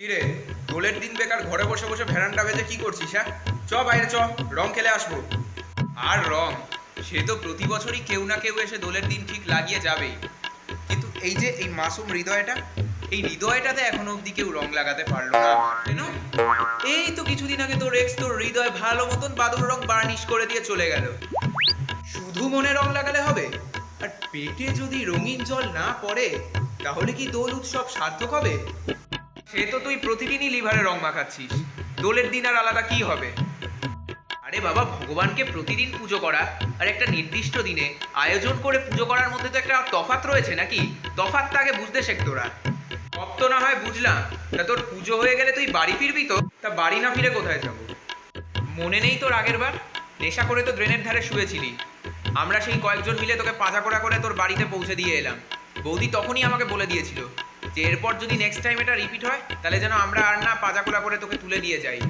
কিরে দোলের দিন বেকার ঘরে বসে বসে বেজে কি করছিস হ্যাঁ? চ বাইরে চ, রং খেলে আসব। আর রং, সে তো প্রতি বছরই কেউ না কেউ এসে দোলের দিন ঠিক লাগিয়ে যাবেই কিন্তু এই যে এই মাসুম হৃদয়টা, এই হৃদয়টাতে এখনও কেউ রং লাগাতে পারল না কেন এই তো কিছুদিন আগে তোর এক্স তোর হৃদয় ভালো মতন বাদুর রং বার্নিশ করে দিয়ে চলে গেল। শুধু মনে রং লাগালে হবে? আর পেটে যদি রঙিন জল না পড়ে, তাহলে কি দোল উৎসব সার্থক হবে? সে তো তুই প্রতিদিনই লিভারে রং মাখাচ্ছিস। দোলের দিন আর আলাদা কি হবে? আরে বাবা, ভগবানকে প্রতিদিন পুজো করা আর একটা নির্দিষ্ট দিনে আয়োজন করে পুজো করার মধ্যে তো একটা তফাৎ রয়েছে নাকি? তফাৎটা আগে বুঝতে শেখ তোরা। সব তো না হয় বুঝলাম। তা তোর পুজো হয়ে গেলে তুই বাড়ি ফিরবি তো? তা বাড়ি না ফিরে কোথায় যাব? মনে নেই তোর আগের বার? নেশা করে তো ড্রেনের ধারে শুয়েছিলি। আমরা সেই কয়েকজন মিলে তোকে পাজা করা করে তোর বাড়িতে পৌঁছে দিয়ে এলাম। বৌদি তখনই আমাকে বলে দিয়েছিল যে এরপর যদি নেক্সট টাইম এটা রিপিট হয়, তাহলে যেন আমরা আর না পাজা কোলা করে তোকে তুলে দিয়ে যাই।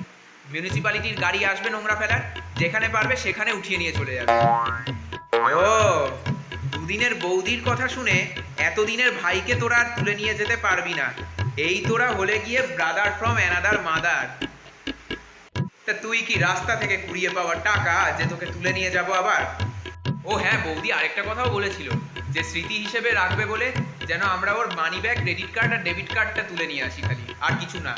মিউনিসিপ্যালিটির গাড়ি আসবে নোংরা ফেলার, যেখানে পারবে সেখানে উঠিয়ে নিয়ে চলে যাবে। ও, দুদিনের বৌদির কথা শুনে এতদিনের ভাইকে তোরা আর তুলে নিয়ে যেতে পারবি না। এই তোরা হলে গিয়ে ব্রাদার ফ্রম অ্যানাদার মাদার তা তুই কি রাস্তা থেকে কুড়িয়ে পাওয়া টাকা যে তোকে তুলে নিয়ে যাব আবার? ও হ্যাঁ বৌদি আরেকটা কথাও বলেছিল। যে স্মৃতি হিসেবে রাখবে বলে যেন আমরা ওর মানি ব্যাগ ক্রেডিট কার্ড আর ডেবিট কার্ডটা তুলে নিয়ে আসি খালি। আর কিছু না।